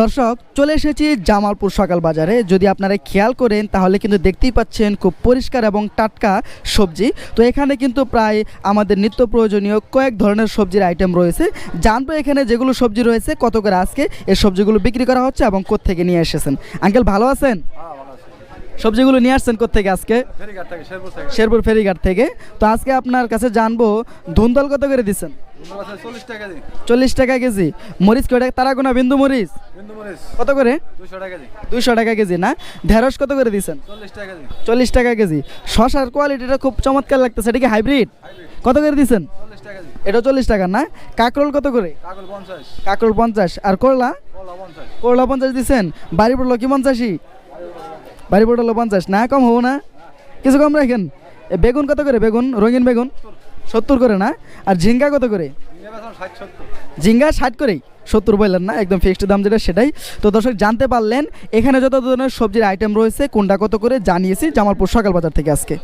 দর্শক, চলে এসেছি জামালপুর সকাল বাজারে। যদি আপনারা খেয়াল করেন, তাহলে কিন্তু দেখতেই পাচ্ছেন খুব পরিষ্কার এবং টাটকা সবজি। তো এখানে কিন্তু প্রায় আমাদের নিত্য প্রয়োজনীয় কয়েক ধরনের সবজির আইটেম রয়েছে। জানব এখানে যেগুলো সবজি রয়েছে, কত করে আজকে এই সবজিগুলো বিক্রি করা হচ্ছে এবং কোত্থেকে নিয়ে এসেছেন। আঙ্কেল, ভালো আছেন? সবজিগুলো নিয়ে আসছেন কোত্থেকে আজকে? শেরপুর ফেরিঘাট থেকে। তো আজকে আপনার কাছে জানব ধুন্দল কত করে দিচ্ছেন? চল্লিশ টাকা কেজি। চল্লিশ টাকা কেজি। মরিচ কয়টা? তারাগোনা বিন্দু মরিচ? বিন্দু মরিচ। কত করে? দুইশো টাকা কেজি। না? ঢেঁড়স কত করে দিচ্ছেন? চল্লিশ টাকা কেজি। শশার কোয়ালিটিটা খুব চমৎকার লাগতেছে। এটা কি হাইব্রিড কত করে দিচ্ছেন? এটা চল্লিশ টাকা না? কাকরোল কত করে? কাকরোল পঞ্চাশ। আর করলা? করলা পঞ্চাশ। দিচ্ছেন। বাড়ি পড়ল কি পঞ্চাশি বাড়ি পড়ল পঞ্চাশ না, কম হব না। কিছু কম রাখেন। বেগুন কত করে? বেগুন? রঙিন বেগুন? সত্তর করে না? আর ঝিঙ্গা কত করে? ঝিঙ্গা ষাট করেই। সত্তর বললেন না, একদম ফিক্সড দাম যেটা সেটাই। তো দর্শক, জানতে পারলেন, এখানে যত ধরনের সবজির আইটেম রয়েছে, কোনটা কত করে জানিয়েছি জামালপুর সকাল বাজার থেকে আজকে।